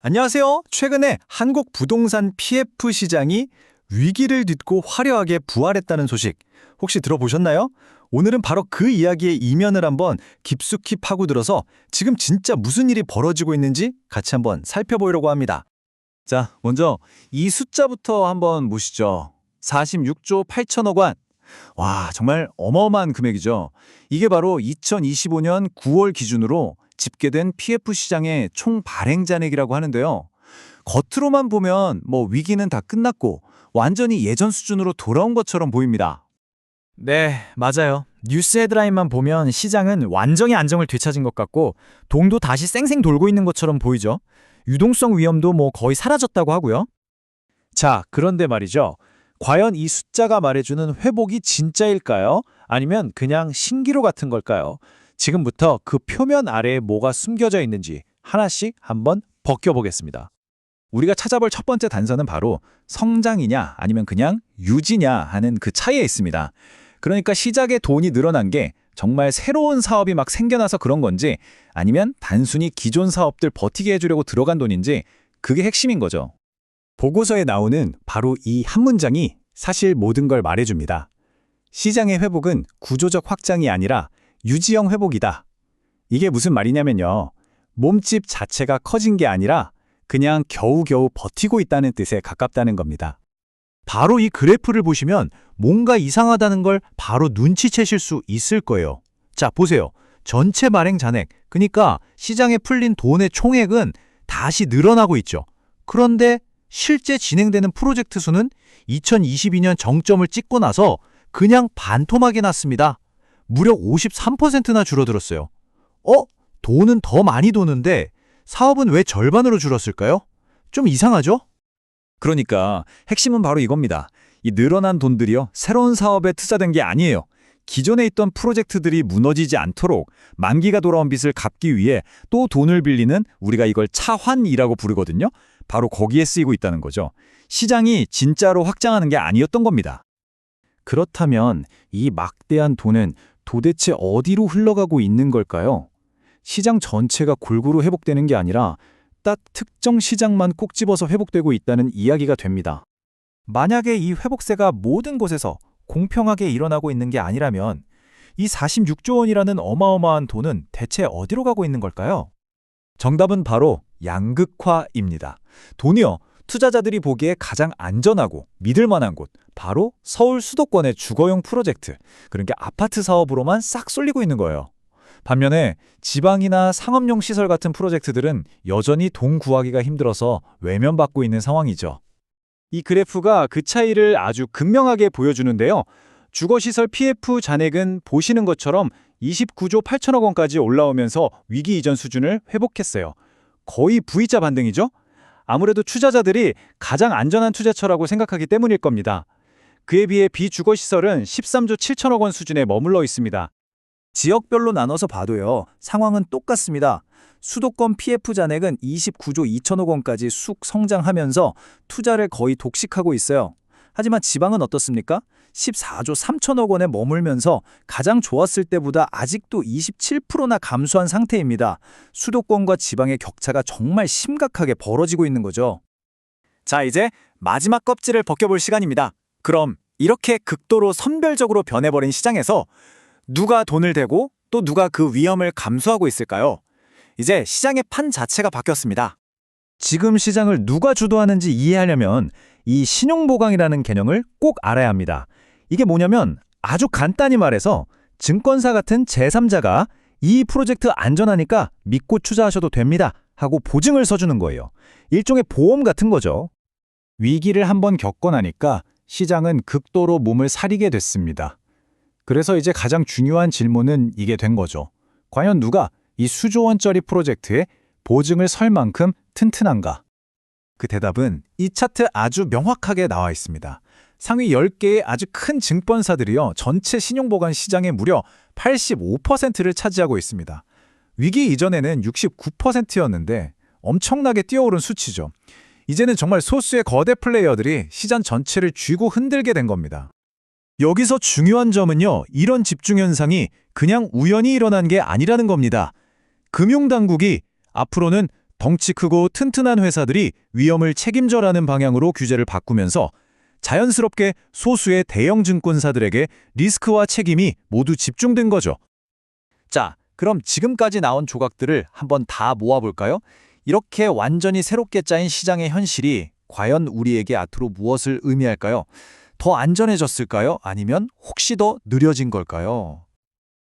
안녕하세요. 최근에 한국 부동산 PF 시장이 위기를 딛고 화려하게 부활했다는 소식 혹시 들어보셨나요? 오늘은 바로 그 이야기의 이면을 한번 깊숙이 파고들어서 지금 진짜 무슨 일이 벌어지고 있는지 같이 한번 살펴보려고 합니다. 자, 먼저 이 숫자부터 한번 보시죠. 46조 8천억 원. 와, 정말 어마어마한 금액이죠. 이게 바로 2025년 9월 기준으로 집계된 PF 시장의 총 발행 잔액이라고 하는데요. 겉으로만 보면 뭐 위기는 다 끝났고 완전히 예전 수준으로 돌아온 것처럼 보입니다. 네, 맞아요. 뉴스 헤드라인만 보면 시장은 완전히 안정을 되찾은 것 같고 동도 다시 쌩쌩 돌고 있는 것처럼 보이죠. 유동성 위험도 뭐 거의 사라졌다고 하고요. 자, 그런데 말이죠. 과연 이 숫자가 말해주는 회복이 진짜일까요? 아니면 그냥 신기루 같은 걸까요? 지금부터 그 표면 아래에 뭐가 숨겨져 있는지 하나씩 한번 벗겨보겠습니다. 우리가 찾아볼 첫 번째 단서는 바로 성장이냐 아니면 그냥 유지냐 하는 그 차이에 있습니다. 그러니까 시작에 돈이 늘어난 게 정말 새로운 사업이 막 생겨나서 그런 건지 아니면 단순히 기존 사업들 버티게 해주려고 들어간 돈인지 그게 핵심인 거죠. 보고서에 나오는 바로 이 한 문장이 사실 모든 걸 말해줍니다. 시장의 회복은 구조적 확장이 아니라 유지형 회복이다. 이게 무슨 말이냐면요. 몸집 자체가 커진 게 아니라 그냥 겨우겨우 버티고 있다는 뜻에 가깝다는 겁니다. 바로 이 그래프를 보시면 뭔가 이상하다는 걸 바로 눈치채실 수 있을 거예요. 자, 보세요. 전체 발행 잔액, 그러니까 시장에 풀린 돈의 총액은 다시 늘어나고 있죠. 그런데 실제 진행되는 프로젝트 수는 2022년 정점을 찍고 나서 그냥 반토막이 났습니다. 무려 53%나 줄어들었어요. 어? 돈은 더 많이 도는데 사업은 왜 절반으로 줄었을까요? 좀 이상하죠? 그러니까 핵심은 바로 이겁니다. 이 늘어난 돈들이요. 새로운 사업에 투자된 게 아니에요. 기존에 있던 프로젝트들이 무너지지 않도록 만기가 돌아온 빚을 갚기 위해 또 돈을 빌리는 우리가 이걸 차환이라고 부르거든요. 바로 거기에 쓰이고 있다는 거죠. 시장이 진짜로 확장하는 게 아니었던 겁니다. 그렇다면 이 막대한 돈은 도대체 어디로 흘러가고 있는 걸까요? 시장 전체가 골고루 회복되는 게 아니라 딱 특정 시장만 꼭 집어서 회복되고 있다는 이야기가 됩니다. 만약에 이 회복세가 모든 곳에서 공평하게 일어나고 있는 게 아니라면 이 46조 원이라는 어마어마한 돈은 대체 어디로 가고 있는 걸까요? 정답은 바로 양극화입니다. 돈이요. 투자자들이 보기에 가장 안전하고 믿을 만한 곳, 바로 서울 수도권의 주거용 프로젝트, 그러니까 아파트 사업으로만 싹 쏠리고 있는 거예요. 반면에 지방이나 상업용 시설 같은 프로젝트들은 여전히 돈 구하기가 힘들어서 외면받고 있는 상황이죠. 이 그래프가 그 차이를 아주 극명하게 보여주는데요. 주거시설 PF 잔액은 보시는 것처럼 29조 8천억 원까지 올라오면서 위기 이전 수준을 회복했어요. 거의 V자 반등이죠? 아무래도 투자자들이 가장 안전한 투자처라고 생각하기 때문일 겁니다. 그에 비해 비주거시설은 13조 7천억 원 수준에 머물러 있습니다. 지역별로 나눠서 봐도요, 상황은 똑같습니다. 수도권 PF 잔액은 29조 2천억 원까지 쑥 성장하면서 투자를 거의 독식하고 있어요. 하지만 지방은 어떻습니까? 14조 3천억 원에 머물면서 가장 좋았을 때보다 아직도 27%나 감소한 상태입니다. 수도권과 지방의 격차가 정말 심각하게 벌어지고 있는 거죠. 자, 이제 마지막 껍질을 벗겨볼 시간입니다. 그럼 이렇게 극도로 선별적으로 변해버린 시장에서 누가 돈을 대고 또 누가 그 위험을 감수하고 있을까요? 이제 시장의 판 자체가 바뀌었습니다. 지금 시장을 누가 주도하는지 이해하려면 이 신용보강이라는 개념을 꼭 알아야 합니다. 이게 뭐냐면 아주 간단히 말해서 증권사 같은 제3자가 이 프로젝트 안전하니까 믿고 투자하셔도 됩니다 하고 보증을 서주는 거예요. 일종의 보험 같은 거죠. 위기를 한번 겪고 나니까 시장은 극도로 몸을 사리게 됐습니다. 그래서 이제 가장 중요한 질문은 이게 된 거죠. 과연 누가 이 수조 원짜리 프로젝트에 보증을 설 만큼 튼튼한가? 그 대답은 이 차트 아주 명확하게 나와 있습니다. 상위 10개의 아주 큰 증권사들이요. 전체 신용보관 시장의 무려 85%를 차지하고 있습니다. 위기 이전에는 69%였는데 엄청나게 뛰어오른 수치죠. 이제는 정말 소수의 거대 플레이어들이 시장 전체를 쥐고 흔들게 된 겁니다. 여기서 중요한 점은요. 이런 집중 현상이 그냥 우연히 일어난 게 아니라는 겁니다. 금융당국이 앞으로는 덩치 크고 튼튼한 회사들이 위험을 책임져라는 방향으로 규제를 바꾸면서 자연스럽게 소수의 대형 증권사들에게 리스크와 책임이 모두 집중된 거죠. 자, 그럼 지금까지 나온 조각들을 한번 다 모아볼까요? 이렇게 완전히 새롭게 짜인 시장의 현실이 과연 우리에게 앞으로 무엇을 의미할까요? 더 안전해졌을까요? 아니면 혹시 더 느려진 걸까요?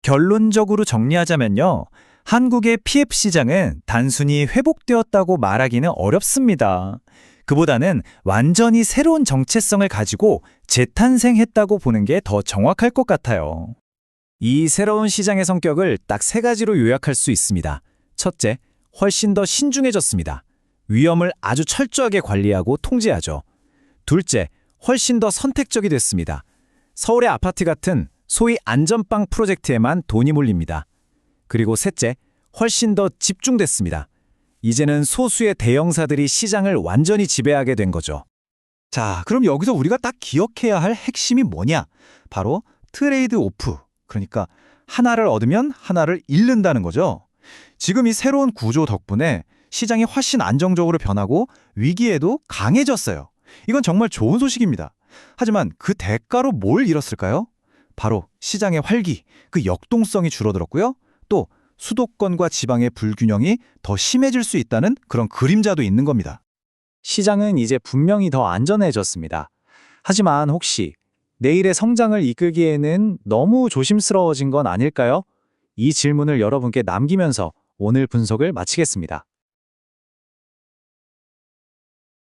결론적으로 정리하자면요. 한국의 PF 시장은 단순히 회복되었다고 말하기는 어렵습니다. 그보다는 완전히 새로운 정체성을 가지고 재탄생했다고 보는 게 더 정확할 것 같아요. 이 새로운 시장의 성격을 딱 세 가지로 요약할 수 있습니다. 첫째, 훨씬 더 신중해졌습니다. 위험을 아주 철저하게 관리하고 통제하죠. 둘째, 훨씬 더 선택적이 됐습니다. 서울의 아파트 같은 소위 안전빵 프로젝트에만 돈이 몰립니다. 그리고 셋째, 훨씬 더 집중됐습니다. 이제는 소수의 대형사들이 시장을 완전히 지배하게 된 거죠. 자, 그럼 여기서 우리가 딱 기억해야 할 핵심이 뭐냐? 바로 트레이드 오프. 그러니까 하나를 얻으면 하나를 잃는다는 거죠. 지금 이 새로운 구조 덕분에 시장이 훨씬 안정적으로 변하고 위기에도 강해졌어요. 이건 정말 좋은 소식입니다. 하지만 그 대가로 뭘 잃었을까요? 바로 시장의 활기, 그 역동성이 줄어들었고요. 또 수도권과 지방의 불균형이 더 심해질 수 있다는 그런 그림자도 있는 겁니다. 시장은 이제 분명히 더 안전해졌습니다. 하지만 혹시 내일의 성장을 이끌기에는 너무 조심스러워진 건 아닐까요? 이 질문을 여러분께 남기면서 오늘 분석을 마치겠습니다.